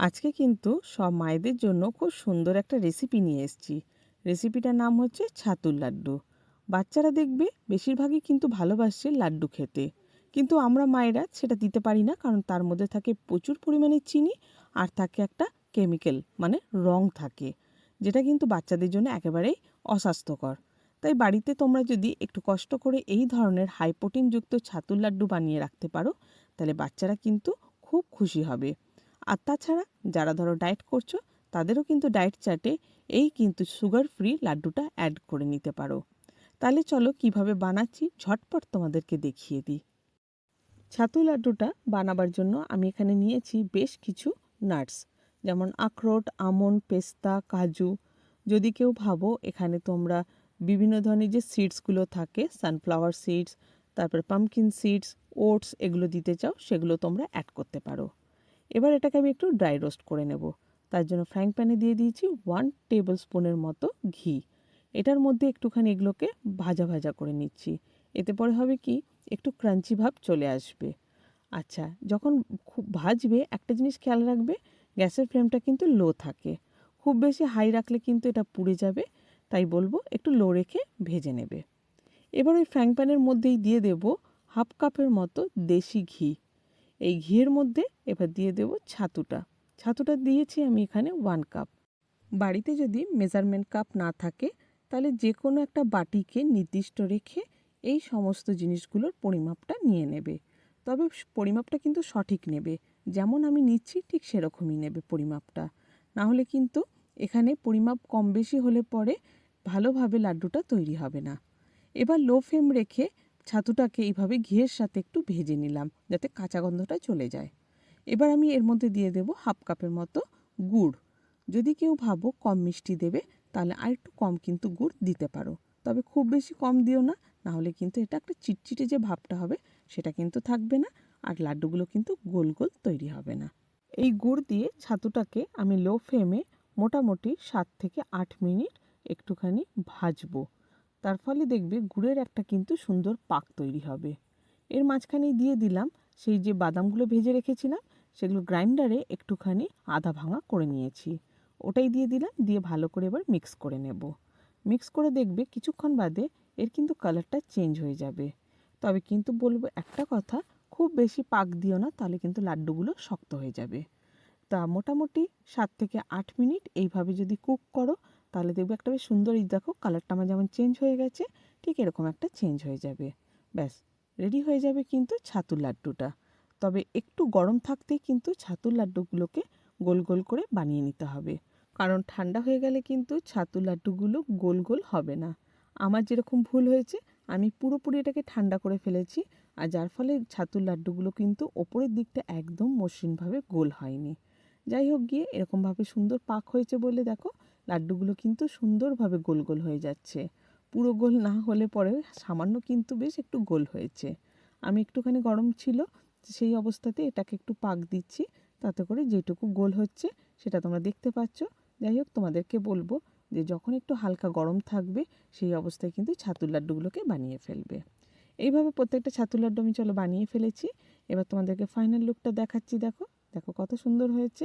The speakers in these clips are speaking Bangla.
আজকে কিন্তু সব মায়েদের জন্য খুব সুন্দর একটা রেসিপি নিয়ে এসেছি। রেসিপিটার নাম হচ্ছে ছাতুর লাড্ডু। বাচ্চারা দেখবে বেশিরভাগই কিন্তু ভালোবাসছে লাড্ডু খেতে। কিন্তু আমরা মায়েরা সেটা দিতে পারি না কারণ তার মধ্যে থাকে প্রচুর পরিমাণে চিনি আর থাকে একটা কেমিক্যাল মানে রং থাকে, যেটা কিন্তু বাচ্চাদের জন্য একেবারেই অস্বাস্থ্যকর। তাই বাড়িতে তোমরা যদি একটু কষ্ট করে এই ধরনের হাই প্রোটিনযুক্ত ছাতুর লাড্ডু বানিয়ে রাখতে পারো, তাহলে বাচ্চারা কিন্তু খুব খুশি হবে। আর তাছাড়া যারা ধরো ডায়েট করছ, তাদেরও কিন্তু ডায়েট চার্টে এই কিন্তু সুগার ফ্রি লাড্ডুটা অ্যাড করে নিতে পারো। তাহলে চলো কীভাবে বানাচ্ছি ঝটপট তোমাদেরকে দেখিয়ে দিই। ছাতু লাড্ডুটা বানাবার জন্য আমি এখানে নিয়েছি বেশ কিছু নাটস যেমন আখরোট আমন্ড পেস্তা, কাজু। যদি কেউ ভাবো এখানে তোমরা বিভিন্ন ধরনের যে সিডসগুলো থাকে সানফ্লাওয়ার সিডস তারপর পামকিন সিডস ওটস এগুলো দিতে চাও, সেগুলো তোমরা অ্যাড করতে পারো। এবার এটাকে আমি একটু ড্রাই রোস্ট করে নেব। তার জন্য ফ্রাইং প্যানে দিয়ে দিয়েছি ওয়ান টেবিল স্পুনের মতো ঘি। এটার মধ্যে একটুখানি এগুলোকে ভাজা ভাজা করে নিচ্ছি। এতে পরে হবে কি? একটু ক্রাঞ্চি ভাব চলে আসবে। আচ্ছা যখন খুব ভাজবে, একটা জিনিস খেয়াল রাখবে, গ্যাসের ফ্লেমটা কিন্তু লো থাকে। খুব বেশি হাই রাখলে কিন্তু এটা পুড়ে যাবে, তাই বলব একটু লো রেখে ভেজে নেবে। এবার ওই ফ্রাইং প্যানের মধ্যেই দিয়ে দেব হাফ কাপের মতো দেশি ঘি। এই ঘিয়ের মধ্যে এবার দিয়ে দেব ছাতুটা। ছাতুটা দিয়েছি আমি এখানে ওয়ান কাপ বাড়িতে যদি মেজারমেন্ট কাপ না থাকে, তাহলে যে কোনো একটা বাটিকে নির্দিষ্ট রেখে এই সমস্ত জিনিসগুলোর পরিমাপটা নিয়ে নেবে। তবে পরিমাপটা কিন্তু সঠিক নেবে। যেমন আমি নিচ্ছি, ঠিক সেরকমই নেবে পরিমাপটা। না হলে কিন্তু এখানে পরিমাপ কম বেশি হলে পরে ভালোভাবে লাড্ডুটা তৈরি হবে না। এবার লো ফ্লেম রেখে ছাতুটাকে এইভাবে ঘিয়ের সাথে একটু ভেজে নিলাম, যাতে কাঁচা গন্ধটা চলে যায়। এবার আমি এর মধ্যে দিয়ে দেব হাফ কাপের মতো গুড়। যদি কেউ ভাবো কম মিষ্টি দেবে, তাহলে আর একটু কম কিন্তু গুড় দিতে পারো। তবে খুব বেশি কম দিও না, নাহলে কিন্তু এটা একটা চিটচিটে যে ভাবটা হবে, সেটা কিন্তু থাকবে না, আর লাড্ডুগুলো কিন্তু গোল গোল তৈরি হবে না। এই গুড় দিয়ে ছাতুটাকে আমি লো ফ্লেমে মোটামুটি সাত থেকে আট মিনিট একটুখানি ভাজবো। তার ফলে দেখবে গুড়ের একটা কিন্তু সুন্দর পাক তৈরি হবে। এর মাঝখানেই দিয়ে দিলাম সেই যে বাদামগুলো ভেজে রেখেছিলাম, সেগুলো গ্রাইন্ডারে একটুখানি আধা ভাঙা করে নিয়েছি। ওটাই দিয়ে দিলাম, দিয়ে ভালো করে এবার মিক্স করে নেব। মিক্স করে দেখবে কিছুক্ষণ বাদে এর কিন্তু কালারটা চেঞ্জ হয়ে যাবে। তবে কিন্তু বলব একটা কথা, খুব বেশি পাক দিও না, তাহলে কিন্তু লাড্ডুগুলো শক্ত হয়ে যাবে। তা মোটামুটি সাত থেকে আট মিনিট এইভাবে যদি কুক করো তাহলে দেখবে একটা বেশ সুন্দর এই দেখো কালারটা আমার যেমন চেঞ্জ হয়ে গেছে, ঠিক এরকম একটা চেঞ্জ হয়ে যাবে। ব্যাস রেডি হয়ে যাবে কিন্তু ছাতুর লাড্ডুটা। তবে একটু গরম থাকতেই কিন্তু ছাতুর লাড্ডুগুলোকে গোল গোল করে বানিয়ে নিতে হবে। কারণ ঠান্ডা হয়ে গেলে কিন্তু ছাতুর লাড্ডুগুলো গোল গোল হবে না। আমার যেরকম ভুল হয়েছে, আমি পুরোপুরি এটাকে ঠান্ডা করে ফেলেছি, আর যার ফলে ছাতুর লাড্ডুগুলো কিন্তু ওপরের দিকটা একদম মসৃণভাবে গোল হয়নি। যাই হোক গিয়ে এরকমভাবে সুন্দর পাক হয়েছে বলে দেখো লাড্ডুগুলো কিন্তু সুন্দরভাবে গোল গোল হয়ে যাচ্ছে। পুরো গোল না হলে পরে সামান্য কিন্তু বেশ একটু গোল হয়েছে। আমি একটুখানি গরম ছিল, সেই অবস্থাতে এটাকে একটু পাক দিচ্ছি, তাতে করে যেটুকু গোল হচ্ছে সেটা তোমরা দেখতে পাচ্ছ। যাই হোক, তোমাদেরকে বলব যে যখন একটু হালকা গরম থাকবে, সেই অবস্থায় কিন্তু ছাতুর লাড্ডুগুলোকে বানিয়ে ফেলবে। এইভাবে প্রত্যেকটা ছাতুর লাড্ডু আমি চলো বানিয়ে ফেলেছি। এবার তোমাদেরকে ফাইনাল লুকটা দেখাচ্ছি, দেখো। দেখো কত সুন্দর হয়েছে।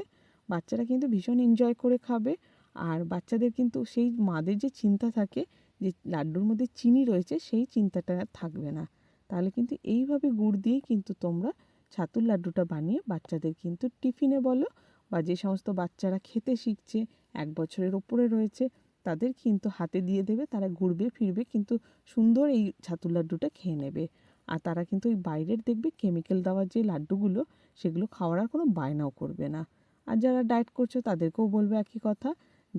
বাচ্চারা কিন্তু ভীষণ এনজয় করে খাবে। আর বাচ্চাদের কিন্তু সেই মাদের যে চিন্তা থাকে, যে লাড্ডুর মধ্যে চিনি রয়েছে, সেই চিন্তাটা থাকবে না। তাহলে কিন্তু এইভাবে গুড় দিয়েই কিন্তু তোমরা ছাতুর লাড্ডুটা বানিয়ে বাচ্চাদের কিন্তু টিফিনে বলো বা যে সমস্ত বাচ্চারা খেতে শিখছে, এক বছরের ওপরে রয়েছে, তাদের কিন্তু হাতে দিয়ে দেবে, তারা ঘুরবে, ফিরবে, কিন্তু সুন্দর এই ছাতুর লাড্ডুটা খেয়ে নেবে। আর তারা কিন্তু ওই বাইরের দেখবে কেমিক্যাল দেওয়া যে লাড্ডুগুলো, সেগুলো খাওয়ার আর কোনো বায়নাও করবে না। আর যারা ডায়েট করছ, তাদেরকেও বলবে একই কথা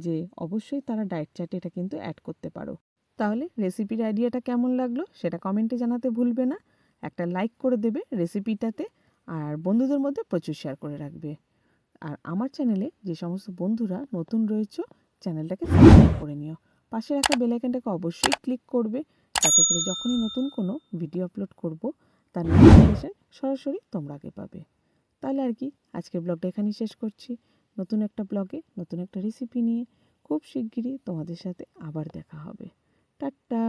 যে অবশ্যই তারা ডায়েট চার্টে এটা কিন্তু অ্যাড করতে পারো। তাহলে রেসিপির আইডিয়াটা কেমন লাগল সেটা কমেন্টে জানাতে ভুলবে না। একটা লাইক করে দেবে রেসিপিটাতে আর বন্ধুদের মধ্যে প্রচুর শেয়ার করে রাখবে। আর আমার চ্যানেলে যে সমস্ত বন্ধুরা নতুন রয়েছে, চ্যানেলটাকে সাবস্ক্রাইব করে নিও। পাশে রাখা বেলাইকানটাকে অবশ্যই ক্লিক করবে যাতে করে যখনই নতুন কোনো ভিডিও আপলোড করব, তার নোটিফিকেশান সরাসরি তোমরা আগে পাবে। তাহলে আর কি, আজকের ব্লগটা এখানেই শেষ করছি। নতুন একটা ব্লগে নতুন একটা রেসিপি নিয়ে খুব শিগগিরই তোমাদের সাথে আবার দেখা হবে। টাটা!